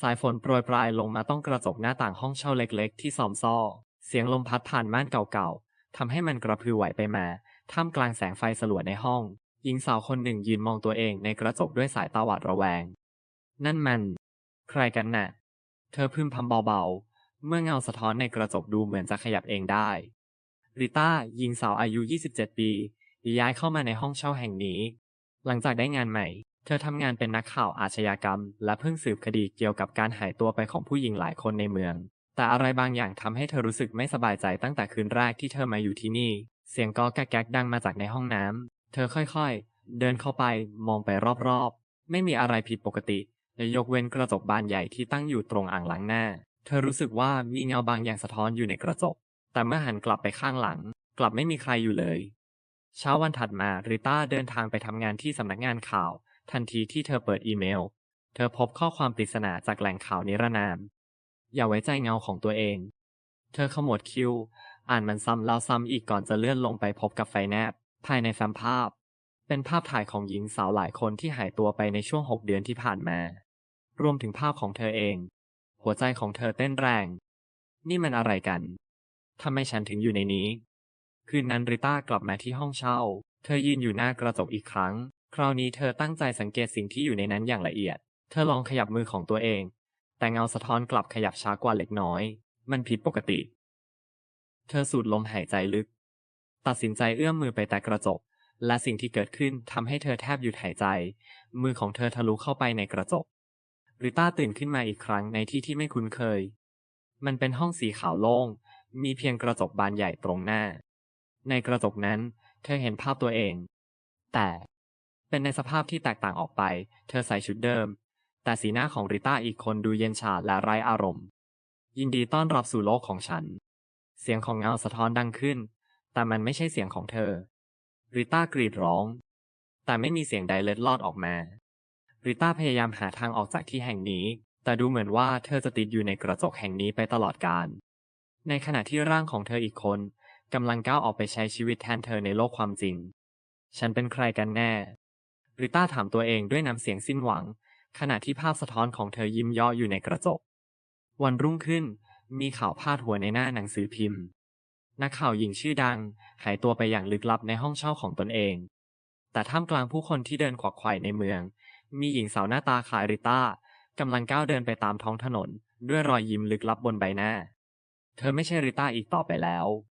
สายฝนโปรยปลายลงมาต้องกระจกหน้าต่างห้องเช่าเล็กๆ ที่ซอมซ่อ เสียงลมพัดผ่านม่านเก่าๆทำให้มันกระพือไหวไปมาท่ามกลางแสงไฟสลัวในห้อง หญิงสาวคนหนึ่งยืนมองตัวเองในกระจกด้วยสายตาหวาดระแวง นั่นมัน ใครกันน่ะ เธอพึมพำเบาๆ เมื่อเงาสะท้อนในกระจกดูเหมือนจะขยับเองได้ ริต้าหญิงสาวอายุ 27 ปีย้ายเข้ามาในห้องเช่าแห่งนี้ หลังจากได้งานใหม่ ธอทำงานเป็นนักข่าวอาชญากรรม และเพิ่งสืบคดีเกี่ยวกับการหายตัวไปของผู้หญิงหลายคนในเมือง แต่อะไรบางอย่างทำให้เธอรู้สึกไม่สบายใจตั้งแต่คืนแรกที่เธอมาอยู่ที่นี่ เสียงกอแก๊กดังมาจากในห้องน้ำ เธอค่อยๆ เดินเข้าไปมองไปรอบๆ ไม่มีอะไรผิดปกติและยกเว้นกระจกบานใหญ่ที่ตั้งอยู่ตรงอ่างล้างหน้า เธอรู้สึกว่ามีเงาบางอย่างสะท้อนอยู่ในกระจก แต่เมื่อหันกลับไปข้างหลัง กลับไม่มีใครอยู่เลย เช้าวันถัดมาริต้าเดินทางไปทำงานที่สำนักงานข่าว ทันทีที่เธอเปิดอีเมล เธอพบข้อความปริศนาจากแหล่งข่าวนิรนาม อย่าไว้ใจเงาของตัวเอง เธอขมวดคิ้ว อ่านมันซ้ำแล้วซ้ำอีกก่อนจะเลื่อนลงไปพบกับไฟแนบ ภายในแฟ้มภาพ เป็นภาพถ่ายของหญิงสาวหลายคนที่หายตัวไปในช่วงหกเดือนที่ผ่านมา รวมถึงภาพของเธอเอง หัวใจของเธอเต้นแรง นี่มันอะไรกันทำไมฉันถึงอยู่ในนี้ คืนนั้นริต้ากลับมาที่ห้องเช่า เธอยืนอยู่หน้ากระจกอีกครั้ง คราวนี้เธอตั้งใจสังเกตสิ่งที่อยู่ในนั้นอย่างละเอียด เธอลองขยับมือของตัวเอง แต่เงาสะท้อนกลับขยับช้ากว่าเล็กน้อย มันผิดปกติ เธอสูดลมหายใจลึก ตัดสินใจเอื้อมมือไปแตะกระจก และสิ่งที่เกิดขึ้นทำให้เธอแทบหยุดหายใจ มือของเธอทะลุเข้าไปในกระจก ริต้าตื่นขึ้นมาอีกครั้งในที่ที่ไม่คุ้นเคย มันเป็นห้องสีขาวโล่ง มีเพียงกระจกบานใหญ่ตรงหน้า ในกระจกนั้น เธอเห็นภาพตัวเอง แต่ เป็นในสภาพที่แตกต่างออกไป เธอใส่ชุดเดิม แต่สีหน้าของริต้าอีกคนดูเย็นชาและไร้อารมณ์ ยินดีต้อนรับสู่โลกของฉัน เสียงของเงาสะท้อนดังขึ้น แต่มันไม่ใช่เสียงของเธอ ริต้ากรีดร้อง แต่ไม่มีเสียงใดเล็ดลอดออกมา ริต้าพยายามหาทางออกจากที่แห่งนี้ แต่ดูเหมือนว่าเธอจะติดอยู่ในกระจกแห่งนี้ไปตลอดกาล ในขณะที่ร่างของเธออีกคนกำลังก้าวออกไปใช้ชีวิตแทนเธอในโลกความจริง ฉันเป็นใครกันแน่ ริต้าถามตัวเองด้วยน้ำเสียงสิ้นหวัง ขณะที่ภาพสะท้อนของเธอยิ้มย่ออยู่ในกระจก วันรุ่งขึ้นมีข่าวพาดหัวในหน้าหนังสือพิมพ์ นักข่าวหญิงชื่อดัง หายตัวไปอย่างลึกลับในห้องเช่าของตนเอง แต่ท่ามกลางผู้คนที่เดินขวักไขว่ในเมือง มีหญิงสาวหน้าตาคล้ายริต้ากำลังก้าวเดินไปตามท้องถนน ด้วยรอยยิ้มลึกลับบนใบหน้า เธอไม่ใช่ริต้าอีกต่อไปแล้ว